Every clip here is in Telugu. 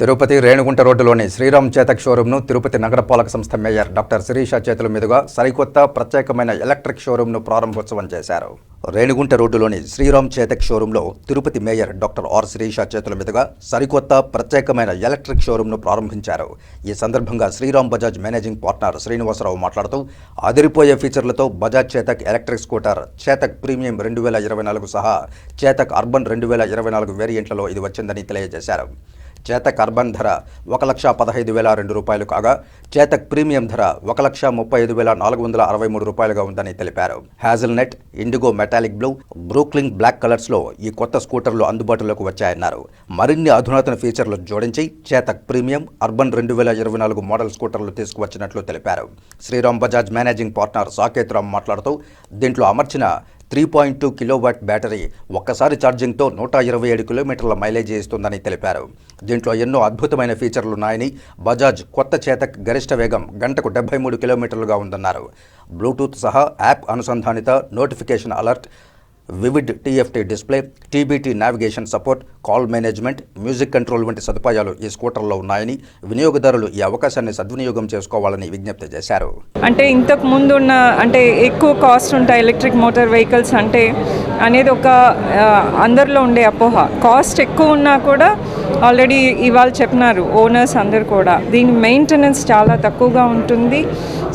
తిరుపతి రేణుగుంట రోడ్డులోని శ్రీరామ్ చేతక్ షోరూంను తిరుపతి నగరపాలక సంస్థ మేయర్ డాక్టర్ శిరీష చేతుల మీదుగా సరికొత్త ప్రత్యేకమైన ఎలక్ట్రిక్ షోరూంను ప్రారంభోత్సవం చేశారు. రేణిగుంట రోడ్డులోని శ్రీరామ్ చేతక్ షోరూంలో Tirupati mayor doctor R Sirisha చేతుల మీదుగా సరికొత్త ప్రత్యేకమైన ఎలక్ట్రిక్ షోరూంను ప్రారంభించారు. ఈ సందర్భంగా శ్రీరామ్ బజాజ్ మేనేజింగ్ పార్ట్నర్ శ్రీనివాసరావు మాట్లాడుతూ అదిరిపోయే ఫీచర్లతో Bajaj Chetak electric scooter Chetak premium రెండు వేల ఇరవై నాలుగు సహా చేతక్ అర్బన్ రెండు వేల ఇరవై నాలుగు వేరియంట్లలో ఇది వచ్చిందని తెలియజేశారు. చేతక్ అర్బన్ ధర ఒక లక్ష పదహైదు వేల రెండు రూపాయలు కాగా చేతక్ ప్రీమియం ధర ఒక లక్ష ముప్పై ఐదు వేల నాలుగు వందల అరవై మూడు రూపాయలుగా ఉందని తెలిపారు. Hazelnut nut indigo metallic blue Brooklyn black కలర్స్లో ఈ కొత్త స్కూటర్లు అందుబాటులోకి వచ్చాయన్నారు. మరిన్ని అధునాతన ఫీచర్లు జోడించి చేతక్ ప్రీమియం అర్బన్ రెండు వేల ఇరవై నాలుగు మోడల్ స్కూటర్లు తీసుకువచ్చినట్లు తెలిపారు. శ్రీరామ్ బజాజ్ మేనేజింగ్ పార్ట్నర్ సాకేత్ రామ్ మాట్లాడుతూ దీంట్లో అమర్చిన three point two kilowatt battery ఒక్కసారి ఛార్జింగ్తో నూట ఇరవై ఏడు కిలోమీటర్ల మైలేజ్ ఇస్తుందని తెలిపారు. దీంట్లో ఎన్నో అద్భుతమైన ఫీచర్లున్నాయని బజాజ్ కొత్త చేతక్ గరిష్ట వేగం గంటకు డెబ్బై మూడు కిలోమీటర్లుగా ఉందన్నారు. బ్లూటూత్ సహా app అనుసంధానిత notification alert vivid TFT display TBT navigation support call management music control వంటి సదుపాయాలు ఈ స్కూటర్లో ఉన్నాయని వినియోగదారులు ఈ అవకాశాన్ని సద్వినియోగం చేసుకోవాలని విజ్ఞప్తి చేశారు. అంటే ఇంతకు ముందు ఉన్న అంటే ఎక్కువ కాస్ట్ ఉంటాయి ఎలక్ట్రిక్ మోటార్ వెహికల్స్ అంటే అనేది ఒక అందరిలో ఉండే అపోహ. కాస్ట్ ఎక్కువ ఉన్నా కూడా ఆల్రెడీ ఇవాళ చెప్పినారు ఓనర్స్ అందరు కూడా. దీని మెయింటెనెన్స్ చాలా తక్కువగా ఉంటుంది.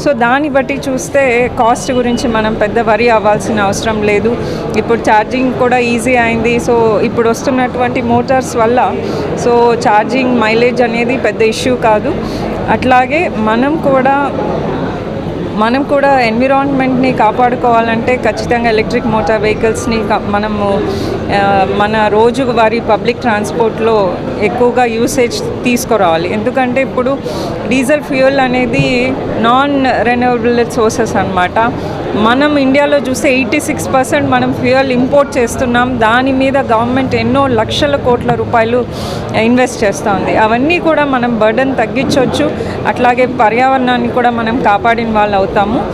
సో దాన్ని బట్టి చూస్తే కాస్ట్ గురించి మనం పెద్ద వరి అవ్వాల్సిన అవసరం లేదు. ఇప్పుడు ఛార్జింగ్ కూడా ఈజీ అయింది. సో ఇప్పుడు వస్తున్నటువంటి మోటార్స్ వల్ల సో ఛార్జింగ్ మైలేజ్ అనేది పెద్ద ఇష్యూ కాదు. అట్లాగే మనం కూడా మనం కూడా ఎన్విరాన్మెంట్ని కాపాడుకోవాలంటే ఖచ్చితంగా ఎలక్ట్రిక్ మోటార్ వెహికల్స్ని మనము మన రోజువారీ పబ్లిక్ ట్రాన్స్పోర్ట్లో ఎక్కువగా యూసేజ్ తీసుకురావాలి. ఎందుకంటే ఇప్పుడు డీజిల్ ఫ్యూయల్ అనేది నాన్ రెన్యూవబుల్ సోర్సెస్ అన్నమాట. మనం ఇండియాలో చూస్తే ఎయిటీ సిక్స్ పర్సెంట్ మనం ఫ్యూయల్ ఇంపోర్ట్ చేస్తున్నాం. దాని మీద గవర్నమెంట్ ఎన్నో లక్షల కోట్ల రూపాయలు ఇన్వెస్ట్ చేస్తూ ఉంది అవన్నీ కూడా మనం బర్డన్ తగ్గించవచ్చు అట్లాగే పర్యావరణాన్ని కూడా మనం కాపాడిన వాళ్ళు అవుతాము.